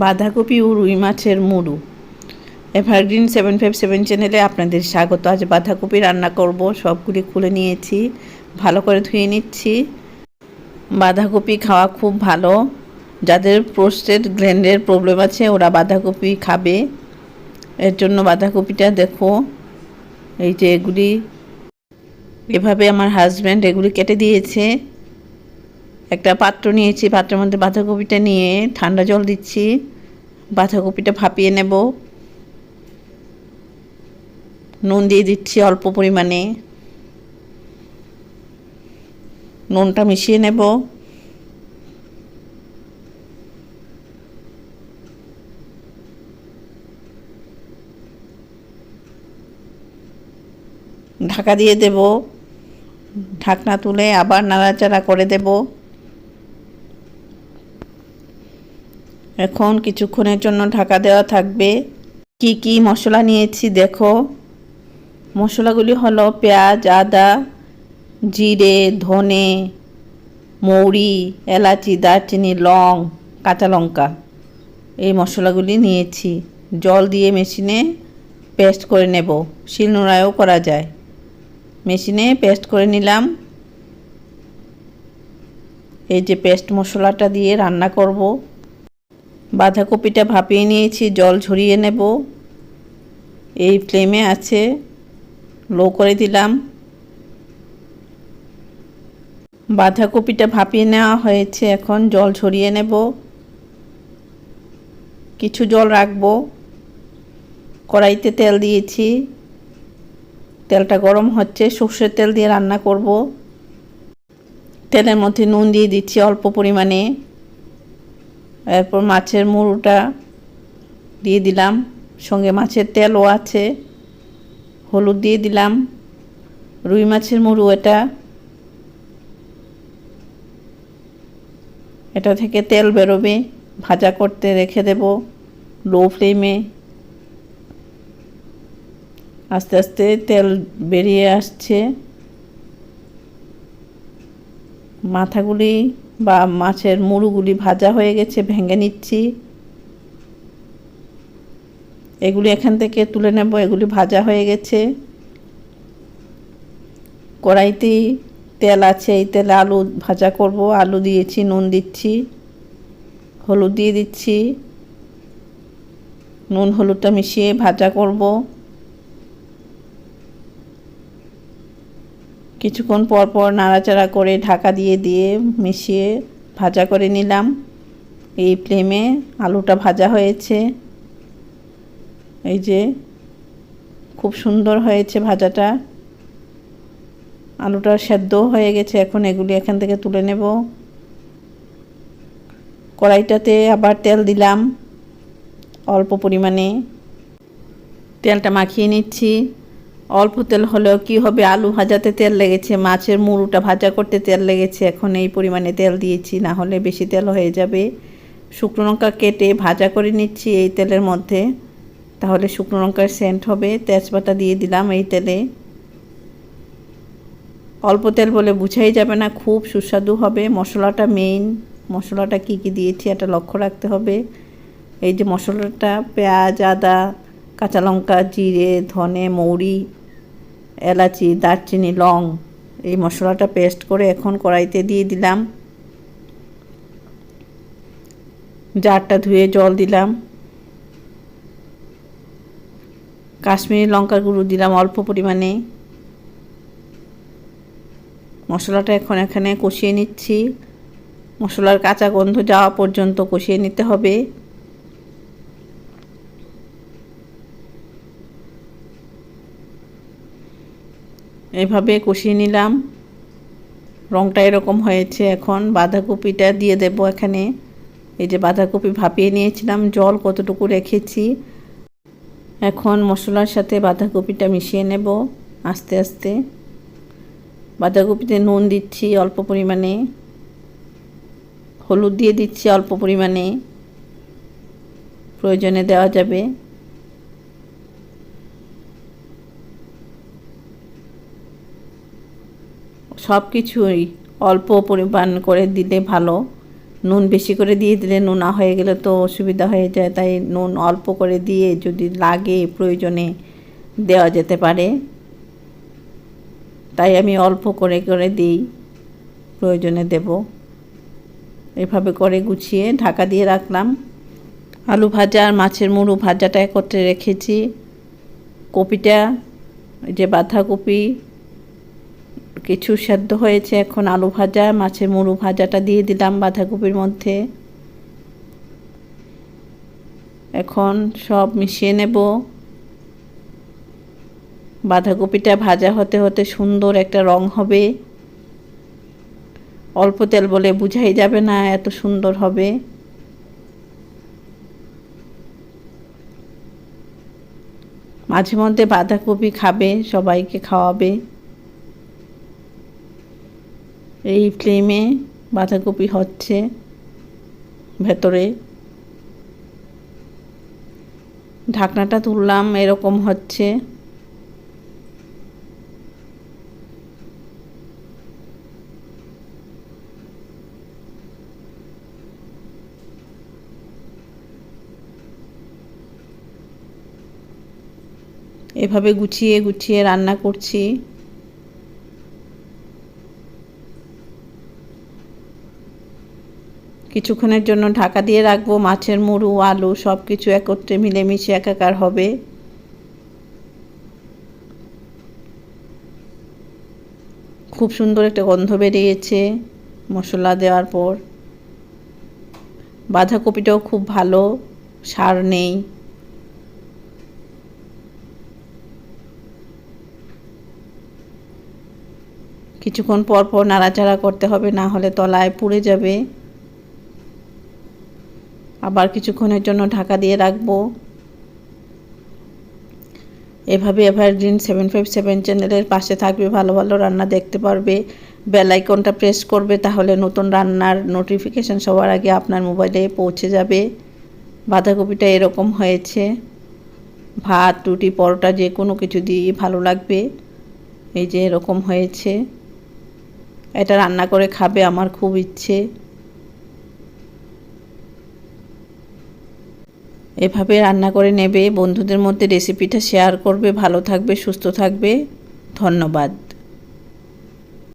বাঁধাকপি ও রুই মাছের মুড়ো। এভারগ্রিন সেভেন ফাইভ সেভেন চ্যানেলে আপনাদের স্বাগত। আজ বাঁধাকপি রান্না করব, সবগুলি খুলে নিয়েছি, ভালো করে ধুয়ে নিচ্ছি। বাঁধাকপি খাওয়া খুব ভালো। যাদের প্রোস্টেট গ্ল্যান্ডের প্রবলেম আছে, ওরা বাঁধাকপি খাবে। এর জন্য বাঁধাকপিটা দেখো, এই যে এগুলি। এভাবে আমার হাজব্যান্ড এগুলি কেটে দিয়েছে। একটা পাত্র নিয়েছি, পাত্রের মধ্যে বাঁধাকপিটা নিয়ে ঠান্ডা জল দিচ্ছি। বাঁধাকপিটা ভাপিয়ে নেব। নুন দিয়ে দিচ্ছি অল্প পরিমাণে। নুনটা মিশিয়ে নেব। ঢাকা দিয়ে দেব। ঢাকনা তুলে আবার নাড়াচাড়া করে দেব। এখন কিছুক্ষণের জন্য ঢাকা দেওয়া থাকবে। কি কি মশলা নিয়েছি দেখো। মশলাগুলি হলো পেঁয়াজ, আদা, জিরে, ধনে, মৌরি, এলাচি, দারচিনি, লং, কাঁচা লঙ্কা। এই মশলাগুলি নিয়েছি। জল দিয়ে মেশিনে পেস্ট করে নেব। শিলনোড়ায়ও করা যায়। মেশিনে পেস্ট করে নিলাম। এই যে পেস্ট মশলাটা দিয়ে রান্না করব। বাঁধাকপিটা ভাপিয়ে নিয়েছি, জল ঝরিয়ে নেব। এই ফ্লেমে আছে। লো করে দিলাম। বাঁধাকপিটা ভাপিয়ে নেওয়া হয়েছে এখন, জল ঝরিয়ে নেব। কিছু জল রাখব। কড়াইতে তেল দিয়েছি। তেলটা গরম হচ্ছে, সর্ষের তেল দিয়ে রান্না করব। তেলের মধ্যে নুন দিয়ে দিচ্ছি অল্প পরিমাণে। এরপর মাছের মুড়োটা দিয়ে দিলাম। সঙ্গে মাছের তেলও আছে। হলুদ দিয়ে দিলাম। রুই মাছের মুড়ো এটা। এটা থেকে তেল বেরোবে। ভাজা করতে রেখে দেব লো ফ্লেমে। আস্তে আস্তে তেল বেরিয়ে আসছে। মাথাগুলি বা মাছের মুড়ুগুলি ভাজা হয়ে গেছে, ভেঙে নিচ্ছি। এগুলি এখান থেকে তুলে নেব, এগুলি ভাজা হয়ে গেছে। কড়াইতেই তেল আছে, এই তেলে আলু ভাজা করব। আলু দিয়েছি, নুন দিচ্ছি, হলুদ দিয়ে দিচ্ছি। নুন, হলুদটা মিশিয়ে ভাজা করব। কিছুক্ষণ পর পর নাড়াচাড়া করে ঢাকা দিয়ে দিয়ে মিশিয়ে ভাজা করে নিলাম। এই ফ্লেমে আলুটা ভাজা হয়েছে। এই যে খুব সুন্দর হয়েছে ভাজাটা। আলুটা সেদ্ধ হয়ে গেছে, এখন এগুলি এখান থেকে তুলে নেব। কড়াইটাতে আবার তেল দিলাম অল্প পরিমাণে। তেলটা মাখিয়ে নিচ্ছি। অল্প তেল হলেও কি হবে? আলু ভাজাতে তেল লেগেছে, মাছের মুড়োটা ভাজা করতে তেল লেগেছে, এখন এই পরিমাণে তেল দিয়েছি, না হলে বেশি তেল হয়ে যাবে। শুকনো লঙ্কা কেটে ভাজা করে নিচ্ছি এই তেলের মধ্যে। তাহলে শুকনো লঙ্কার সেন্ট হবে, তেজপাতা দিয়ে দিলাম এই তেলে। অল্প তেল বলে বুঝাই যাবে না, খুব সুস্বাদু হবে, মশলাটা মেইন মশলাটা কি কি দিয়েছি এটা লক্ষ্য রাখতে হবে। এই যে মশলাটা, পেঁয়াজ, আদা, কাঁচা লঙ্কা, জিরে, ধনে, মৌরি এলাচি, দারচিনি, লং এই মশলাটা পেস্ট করে এখন কড়াইতে দিয়ে দিলাম। জারটা ধুয়ে জল দিলাম। কাশ্মীরি লঙ্কার গুঁড়ো দিলাম অল্প পরিমাণে। মশলাটা এখন এখানে কষিয়ে নিচ্ছি। মশলার কাঁচা গন্ধ যাওয়া পর্যন্ত কষিয়ে নিতে হবে। এভাবে কষিয়ে নিলাম। রঙটা এরকম হয়েছে এখন। বাঁধাকপিটা দিয়ে দেব এখানে। এই যে বাঁধাকপি ভাপিয়ে নিয়েছিলাম, জল কতটুকু রেখেছি। এখন মশলার সাথে বাঁধাকপিটা মিশিয়ে নেব আস্তে আস্তে। বাঁধাকপিতে নুন দিচ্ছি অল্প পরিমাণে। হলুদ দিয়ে দিচ্ছি অল্প পরিমাণে। প্রয়োজনে দেওয়া যাবে। সব কিছুই অল্প পরিমাণ করে দিলে ভালো। নুন বেশি করে দিয়ে দিলে নোনা হয়ে গেলে তো অসুবিধা হয়ে যায়, তাই নুন অল্প করে দিয়ে যদি লাগে প্রয়োজনে দেওয়া যেতে পারে। তাই আমি অল্প করে করে দিই, প্রয়োজনে দেব। এভাবে করে গুছিয়ে ঢাকা দিয়ে রাখলাম। আলু ভাজা আর মাছের মুড়ো ভাজাটা একত্রে রেখেছি। কপিটা যে বাঁধাকপি কিছু সেদ্ধ হয়েছে, এখন আলু ভাজা, মাছের মুড়ো ভাজাটা দিয়ে দিলাম বাঁধাকপির মধ্যে। এখন সব মিশিয়ে নেব। বাঁধাকপিটা ভাজা হতে হতে সুন্দর একটা রং হবে। অল্প তেল বলে বুঝাই যাবে না এত সুন্দর হবে। মাঝে মধ্যে বাঁধাকপি খাবে, সবাইকে খাওয়াবে। এই ফ্লেমে বাঁধাকপি হচ্ছে ভেতরে। ঢাকনাটা তুললাম এরকম হচ্ছে। এভাবে গুছিয়ে গুছিয়ে রান্না করছি। কিছুক্ষণের জন্য ঢাকা দিয়ে রাখব। মাছের মুড়ু, আলু সব কিছু একত্রে মিলেমিশে একাকার হবে। খুব সুন্দর একটা গন্ধ বেরিয়েছে মশলা দেওয়ার পর। বাঁধাকপিটাও খুব ভালো, সার নেই। কিছুক্ষণ পর পর নাড়াচাড়া করতে হবে, না হলে তলায় পুড়ে যাবে। আবার কিছুক্ষণের জন্য ঢাকা দিয়ে রাখব। এভাবে এভারগ্রিন সেভেন ফাইভ সেভেন চ্যানেলের পাশে থাকবে, ভালো ভালো রান্না দেখতে পারবে। বেল আইকনটা প্রেস করবে, তাহলে নতুন রান্নার নোটিফিকেশান সবার আগে আপনার মোবাইলে পৌঁছে যাবে। বাঁধাকপিটা এরকম হয়েছে। ভাত, রুটি, পরোটা যে কোনো কিছু দিয়ে ভালো লাগবে। এই যে এরকম হয়েছে। এটা রান্না করে খাবে আমার খুব ইচ্ছে। এভাবে রান্না করে নেবে বন্ধুদের মধ্যে রেসিপিটা শেয়ার করবে ভালো থাকবে সুস্থ থাকবে। ধন্যবাদ।